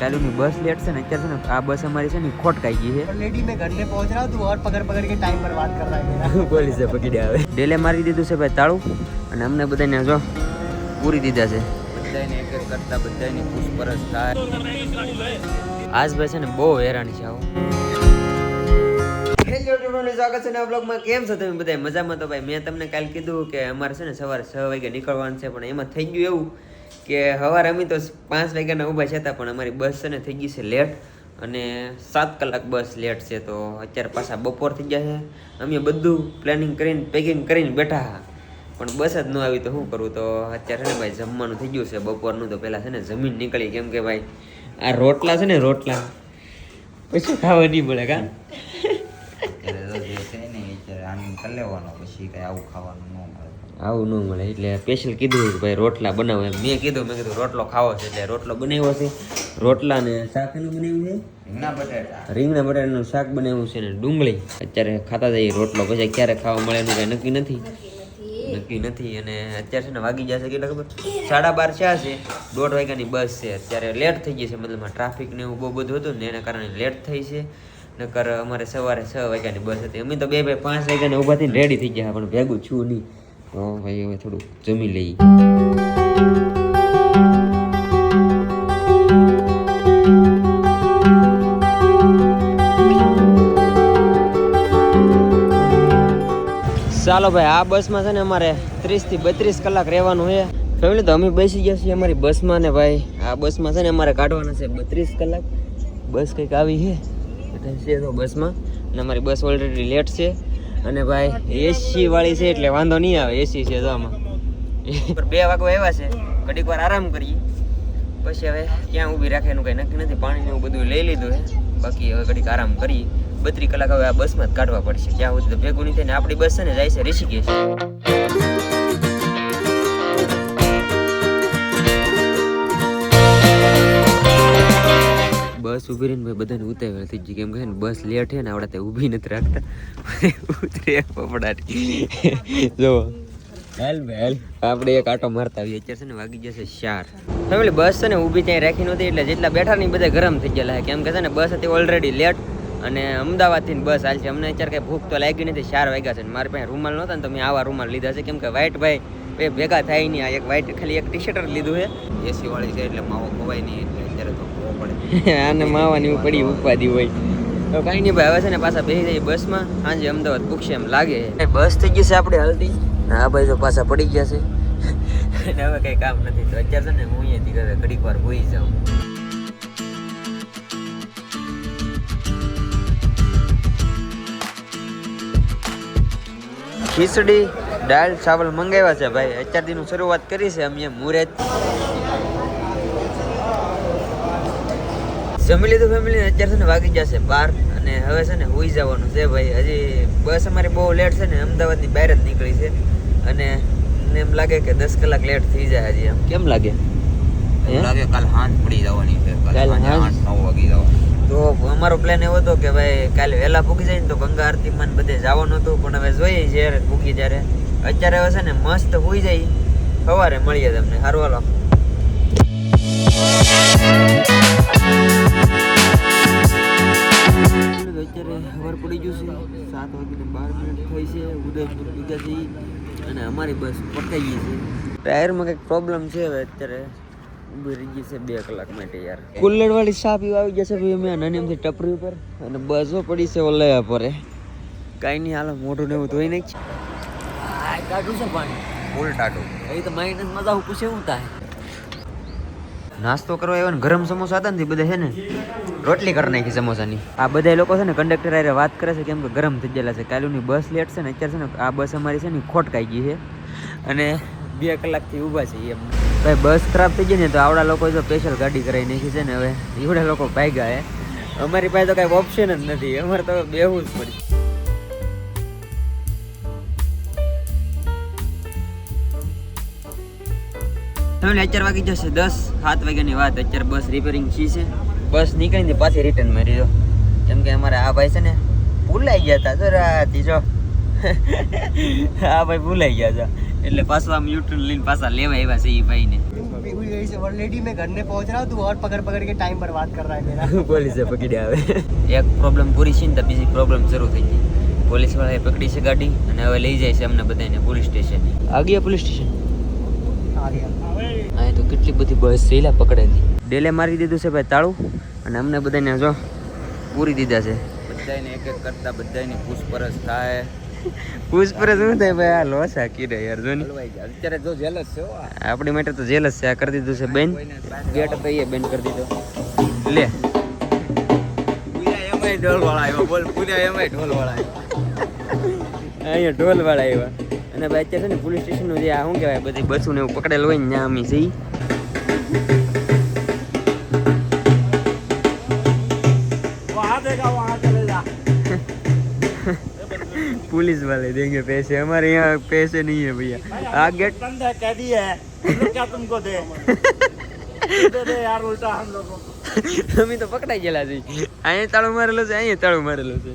ચાલુની બસ late છે ને અત્યારે છે ને આ બસ અમારી છે ને ખોટ કાઈ ગઈ છે. ઓલરેડી મેં ઘરને પહોંચ રહા તું ઓર પકડ પકડ કે ટાઈમ પર વાત કર રહા હે પોલીસે પકડી આવે. ડેલે મારી દીધું છે ભાઈ તાળું અને અમને બધાને જો પૂરી દીધા છે. બધાને એક એક કરતા બધાની પૂછપરછ થાય. આજ ભાઈ છે ને બહુ હેરાન છે આવું. હેલો ટુડોને સ્વાગત છે કેમ છો તમે બધા મજામાં તો ભાઈ? મેં તમને કાલ કીધું કે અમારે છે ને સવારે છ વાગે નીકળવાનું છે પણ એમાં થઈ ગયું એવું કે સવારે અમે તો પાંચ વાગ્યાના ઊભા હતા, પણ અમારી બસ છે ને થઈ ગઈ છે લેટ. અને સાત કલાક બસ લેટ છે, તો અત્યારે પાછા બપોર થઈ ગયા છે. અમે બધું પ્લાનિંગ કરીને પેકિંગ કરીને બેઠા હા. પણ બસ જ ન આવી, તો શું કરું? તો અત્યારે છે ને ભાઈ જમવાનું થઈ ગયું છે, બપોરનું તો પહેલાં છે ને જમીન નીકળી, કેમ કે ભાઈ આ રોટલા છે ને, રોટલા. પછી ખાવા નહીં મળે, કા? આનંદ લેવાનો, પછી કઈ આવું ખાવાનું. આવું ન મળે. એટલે સ્પેશિયલ કીધું કે ભાઈ રોટલા બનાવો એમ. મેં કીધું મેં કીધું રોટલો ખાવો છે એટલે રોટલો બનાવ્યો છે. રોટલા ને શાક એનું બનાવ્યું છે? રીંગણા બટાટા. રીંગણા બટાટાનું શાક બનાવ્યું છે ને ડુંગળી. અત્યારે ખાતા જઈએ રોટલો. પછી ક્યારે ખાવા મળે એનું કઈ નક્કી નથી. નક્કી નથી. અને અત્યારે છે ને વાગી જશે કેટલા ખબર? સાડા બાર છે છે. દોઢ વાગ્યાની બસ છે. અત્યારે લેટ થઈ ગઈ છે. મતલબ ટ્રાફિક ને એવું બહુ બધું હતું ને એના કારણે લેટ થઈ છે. નકર અમારે સવારે છ વાગ્યાની બસ હતી. અમે તો બે બે પાંચ વાગ્યાને ઊભા થઈને રેડી થઈ ગયા. પણ ભેગું છું નહીં. તો ભાઈ, હવે થોડુંક જમી લઈએ. ચાલો ભાઈ, આ બસમાં છે ને અમારે ત્રીસથી બત્રીસ કલાક રહેવાનું છે. ફેમિલી તો અમે બેસી ગયા છીએ અમારી બસમાં ને ભાઈ, આ બસમાં છે ને અમારે કાઢવાના છે બત્રીસ કલાક. બસ કંઈક આવી છે. છે તો બસમાં. અને અમારી બસ ઓલરેડી લેટ છે. અને ભાઈ એસી વાળી છે એટલે વાંધો નહીં આવે એસી છે તો આમાં. બે વાગો એવા છે. ઘડીક વાર આરામ કરીએ. પછી હવે ક્યાં ઊભી રાખે એનું કંઈ નક્કી નથી. પાણીને એવું બધું લઈ લીધું છે બાકી હવે ઘડીક આરામ કરીએ. બત્રીસ કલાક હવે આ બસમાં જ કાઢવા પડશે. ક્યાં સુધી ભેગું નહીં ને આપણી બસ છે ને જાય છે ઋષિકેશ. બસ ઊભી રહીને ભાઈ બધાને ઉતાવળ થઈ ગઈ. કેમ કે બસ લેટ છે ને આવડે તે ઊભી નથી રાખતા. ઉતરે પપડાટી જો. હેલ હેલ આપણે એક આટો મારતા આવીએ અત્યારે છે ને વાગી જશે ચાર. ફેમિલી બસ છે ને ઊભી ત્યાં રાખી નહોતી એટલે જેટલા બેઠા ને બધા ગરમ થઈ ગયેલા છે કેમ કે છે ને બસ હતી ઓલરેડી લેટ અને અમદાવાદથી બસ હાલ છે અમને અત્યારે કંઈ ભૂખ તો લાગી નથી ચાર વાગ્યા છે ને. મારી પાસે રૂમાલ નહોતા ને તો મેં આવા રૂમાલ લીધા છે. કેમ કે વ્હાઈટ ભાઈ ભેગા થાય નહીં. આ એક વ્હાઈટ ખાલી એક ટી શર્ટ લીધું છે. એસી વાળી છે એટલે માવો ખવાય નહીં. એટલે અત્યારે તો પડે. આને માવાની પડી ઉપાધિ હોય. તો કાંઈ નહીં ભાઈ હવે છે ને પાછા બેસી જાય બસમાં. સાંજે અમદાવાદ પૂછશે એમ લાગે. બસ થઈ ગઈ છે આપણે હલતી. ને આ ભાઈ તો પાછા પડી ગયા છે. અને હવે કઈ કામ નથી. તો અત્યારે છે ને હું અહીંયાથી હવે ઘડીક વાર હોઈ જાઉં. ખીચડી દાળ ચાવલ મંગાવ્યા છે ભાઈ. અત્યારથી શરૂઆત કરી છે અમે મુરત જમી લીધું ફેમિલી અત્યારે છે ને વાગી જશે બાર અને હવે છે ને હુઈ જવાનું છે ભાઈ. હજી બસ અમારી બહુ લેટ છે ને અમદાવાદની બહાર જ નીકળી છે. અને મને એમ લાગે કે દસ કલાક લેટ થઈ જાય હજી એમ. કેમ લાગે? લાગે કાલ હાંજ પડી જવાની છે કાલ કાલ હાંજ? નવ વાગી જવાનું. તો અમારો પ્લાન એવો હતો કે ભાઈ કાલે વહેલા પૂગી જાય ને તો ગંગા આરતીમાં માં બધે જવાનું હતું પણ હવે જોઈએ જ્યારે પૂગી ત્યારે. અત્યારે હવે છે ને મસ્ત હુઈ જાય. સવારે મળીએ તમને. સારું હાલો. અત્યારે ખબર પડી ગયું છે. સાત વાગીને બાર મિનિટ થઈ છે. ઉદયપુર પૂજા છે અને અમારી બસ પકાઈ ગઈ છે. ટાયરમાં કંઈક પ્રોબ્લેમ છે હવે અત્યારે. ઊભી રહી ગઈ છે બે કલાક માટે યાર. કુલ્લડવાળી ચા પીવા આવી છે ભાઈ અમે નાની ટપરી ઉપર. અને બસો પડી છે ઓલયા પર. કાંઈ નહીં હાલ મોઢું ને એવું ધોઈ નાખ આ કાઢું છે પાણી. ફૂલ ટાટું. એ તો માઇનસ મજા હું પૂછે એવું થાય? નાસ્તો કરવા આવ્યો ને ગરમ સમોસા હતા ને બધા છે ને, રોટલી કરી નાખી સમોસાની. આ બધા લોકો છે ને કંડક્ટર આરે વાત કરે છે કેમ કે ગરમ થઈ ગયેલા છે. કાલુની બસ લેટ છે ને, અત્યારે છે ને આ બસ અમારી છે ને ખોટકાઈ ખોટ કાઈ ગઈ છે. અને બે કલાકથી ઊભા છે એમ. ભાઈ, બસ ખરાબ થઈ ગઈ ને તો આવડા લોકો જો સ્પેશિયલ ગાડી કરાવી નાખી છે ને હવે. એવડા લોકો ભાગ્યા હે. અમારી પાસે તો કાંઈ ઓપ્શન જ નથી. અમારે તો બેવું જ પડી તમે અત્યાર વાગી જશે. દસ સાત વાગ્યાની વાત. અત્યારે બસ રિપેરિંગ છી છે. બસ નીકળીને પાછી રિટર્ન મારી દો કેમ કે અમારે આ ભાઈ છે ને ભૂલાઈ ગયા હતા. તો રાતી જો. આ ભાઈ ભૂલાઈ ગયા હતા. એટલે પાછો આમ યુટ્યુબ લઈને પાછા લેવા આવ્યા છે એ ભાઈને. ઓલરેડી મેં ઘરને પહોંચ રહા તું ઓર પકડ ટાઈમ પર વાત કર પોલીસે પકડી આવે એક પ્રોબ્લેમ પૂરી છે ને તો બીજી પ્રોબ્લેમ શરૂ થઈ ગઈ. પોલીસવાળાએ પકડી છે ગાડી અને હવે લઈ જાય છે અમને બધાને પોલીસ સ્ટેશન. આ ગયા પોલીસ સ્ટેશન? અહીંયા તો કેટલી બધી બસ સેલા પકડેલી ડેલે મારી દીધું છે ભાઈ તાળું અને અમને બધાને જો પૂરી દીધા છે. બધાને એક એક કરતા બધાની પૂછપરછ થાય. પૂછપરછ શું થાય ભાઈ? આ લોસ હાકી રે યાર જો અત્યારે જો જેલસ છે આપણી માટે તો જેલસ છે આ કરી દીધું છે બેન. ગેટ તો બેન કરી દીધો. લે. ઢોલ વાળા આવ્યો બોલ અહીંયા ઢોલ વાળા અને ભાઈ અત્યારે છે ને પોલીસ સ્ટેશનનું જે આ શું કહેવાય બધી બસું ને એવું પકડેલું હોય ને ત્યાં અમે જઈ पुलिस वाले देंगे पैसे हमारे यहाँ पैसे नहीं है भैया आ गेट बंद है कह दी है हम लोग क्या तुमको दे दे दे यार उल्टा हम लोगों को અમે તો પકડાઈ ગયેલા છે અહીંયા તાળું મારેલું છે અહીંયા તાળું મારેલું છે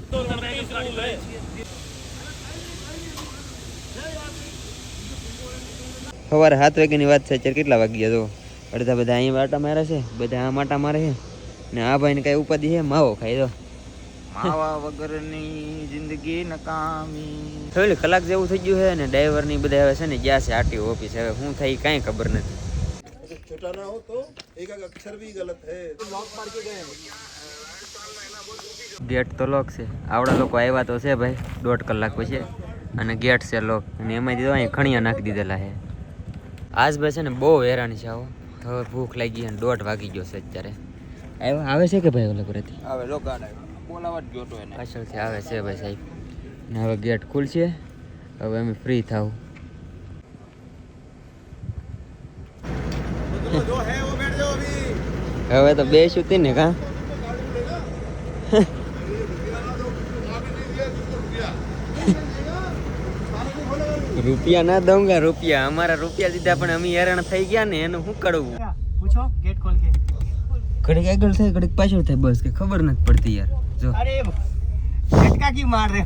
સવારે સાત વાગ્યાની વાત છે અત્યારે કેટલા વાગ્યા તો અડધા બધા અહીંયા આટા મારે છે બધા આ માટા મારે છે. ને આ ભાઈને કાંઈ ઉપાધિ છે? માવો ખાઈ દો. માવા વગરની જિંદગી નકામી. થયેલી કલાક જેવું થઈ ગયું છે ને ડ્રાઈવરની બધા હવે છે ને ગયા છે આરટીઓ ઓફિસ. હવે શું થઈ કાંઈ ખબર નથી. છોટા ના હો તો એક અક્ષર ભી ગલત હે લોક માર કે ગયે ગેટ તો લોક છે. આવડા લોકો આવ્યા તો છે ભાઈ દોઢ કલાક પછી. અને ગેટ છે લોક અને એમાં દીધો અહીં ખણિયા નાખી દીધેલા છે. આજ ભાઈ છે ને બહુ હેરાન છે આવો. હવે ભૂખ લાગી ગઈ અને દોઢ વાગી ગયો છે અત્યારે. આવ્યો? આવે છે કે ભાઈ ઓલા કુરેથી આવે લો ગાડ ગયો એને. આવે છે ભાઈ સાહેબ. ને હવે ગેટ ખુલશે. હવે અમે ફ્રી થાવ. હવે તો બે સુતી ને કા? રૂપિયા ના દઉં ગા રૂપિયા. અમારા રૂપિયા દીધા પણ અમે હેરાણ થઈ ગયા ને એનું શું કરવું ઘડીક આગળ થાય ઘડીક પાછળ થાય બસ કે ખબર નથી પડતી યાર. જો. અરે ઝટકા કી માર રે?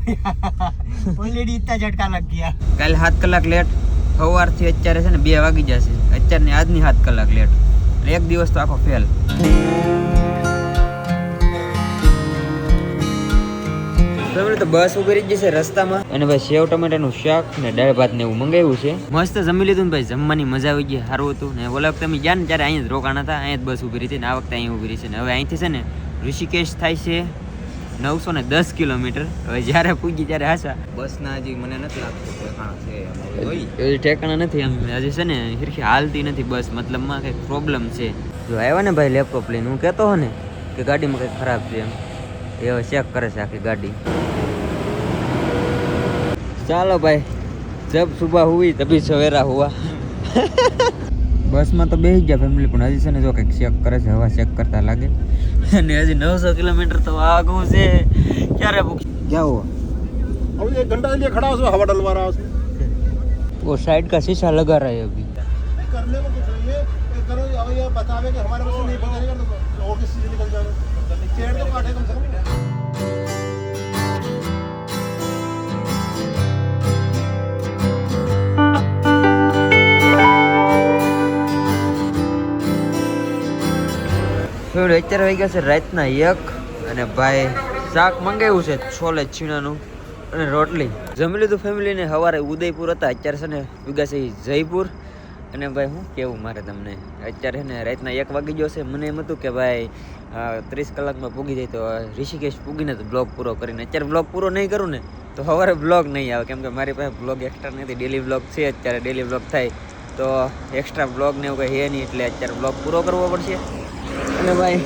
ઓલરેડી ઇતના ઝટકા લગ ગયા. કાલ 7 કલાક લેટ સવારથી અત્યારે છે ને 2 વાગી જશે. અત્યારની આજની 7 કલાક લેટ એક દિવસ તો આખો ફેલ તો બસ ઊભી રહી જશે રસ્તામાં. અને ભાઈ સેવ ટમેટાનું શાક ને દાળ ભાત ને એવું મંગાવ્યું છે. મસ્ત જમી લીધું ને ભાઈ જમવાની મજા આવી ગઈ સારું હતું. ને ઓલા વખતે અમે ગયા ને ત્યારે અહીંયા જ રોકાણા હતા અહીંયા જ બસ ઊભી રહી હતી ને આ વખતે અહીં ઊભી રહી છે. ને હવે અહીંથી છે ને ઋષિકેશ થાય છે નવસો ને દસ કિલોમીટર. હવે જ્યારે પૂગી ત્યારે આશા બસના હજી મને નથી લાગતું છે ઠેકાણા નથી એમ. હજી છે ને હિરખી હાલતી નથી બસ મતલબમાં કંઈક પ્રોબ્લેમ છે. જો આવ્યા ને ભાઈ લેપટોપ લઈને હું કહેતો હો ને કે ગાડીમાં કંઈક ખરાબ છે એમ. એ ચેક કરે છે આખી ગાડી. ચાલો ભાઈ જબ સુબહ હુઈ તભી સવેરા હુઆ બસમાં તો બેસી ગયા ફેમિલી પણ હજી છે ને જો કંઈક ચેક કરે છે હવા ચેક કરતા લાગે અને હજી નવસો કિલોમીટર તો આગું છે ક્યારે પૂછ क्या हुआ अब एक घंटा के लिए खड़ा हो उसमें हवा डलवा रहा है उसमें वो साइड का शीशा लगा रहा है अभी करने में कुछ नहीं है ये करो अब ये बतावे कि हमारे बस से नहीं पता नहीं तो और किसी से निकल जाना पेड़ तो काटे कम से कम થોડું અત્યારે વાગ્યા છે રાતના એક અને ભાઈ શાક મંગાવ્યું છે છોલે છીણાનું અને રોટલી. જમી લીધું ફેમિલીને સવારે ઉદયપુર હતા, અત્યારે છે ને વિગા છે જયપુર. અને ભાઈ હું કેવું મારે તમને? અત્યારે ને રાતના એક વાગી ગયો છે, મને એમ હતું કે ભાઈ ત્રીસ કલાકમાં પૂગી જાય તો ઋષિકેશ પૂગીને તો બ્લોગ પૂરો કરીને, અત્યારે બ્લોગ પૂરો નહીં કરું ને, તો સવારે બ્લોગ નહીં આવે. કેમ કે મારી પાસે બ્લોગ એક્સ્ટ્રા નથી ડેલી બ્લોગ છે, અત્યારે ડેલી બ્લોગ થાય. તો એક્સ્ટ્રા બ્લોગ ને એવું કંઈ હે નહીં, એટલે અત્યારે બ્લોગ પૂરો કરવો પડશે. અને ભાઈ,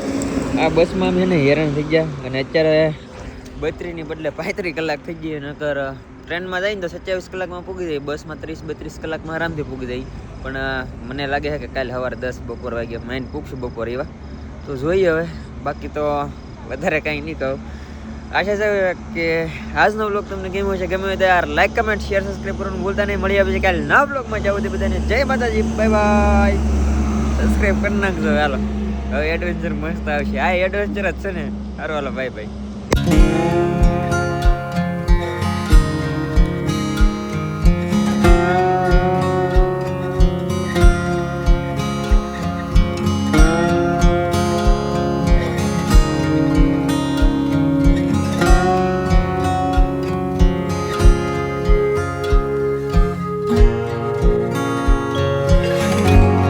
આ બસમાં મેં ને હેરાન થઈ ગયા. અને અત્યારે બત્રીની બદલે પાંત્રીસ કલાક થઈ ગઈ નકર ટ્રેનમાં જાય ને તો સત્યાવીસ કલાકમાં પૂગી જાય. બસમાં ત્રીસ, બત્રીસ કલાકમાં આરામથી પૂગી જાય. પણ મને લાગે છે કે કાલે સવારે દસ, બપોર વાગે માઇન્ડ પૂગશું બપોર એવા. તો જોઈએ હવે. બાકી તો વધારે કાંઈ નહીં કહું. આશા છે કે આજનો બ્લોગ તમને કેવો છે ગમે તો યાર લાઈક કમેન્ટ શેર સબસ્ક્રાઈબ કરવાનું ભૂલતા નહીં. મળી આવે છે કાલે નવા બ્લોગમાં જાવ બધાને જય માતાજી. બાય બાય સબસ્ક્રાઈબ કરી નાખજો. હાલો. હવે એડવેન્ચર મસ્ત આવશે. આ એડવેન્ચર જ છે ને. સારું ભાઈ બાય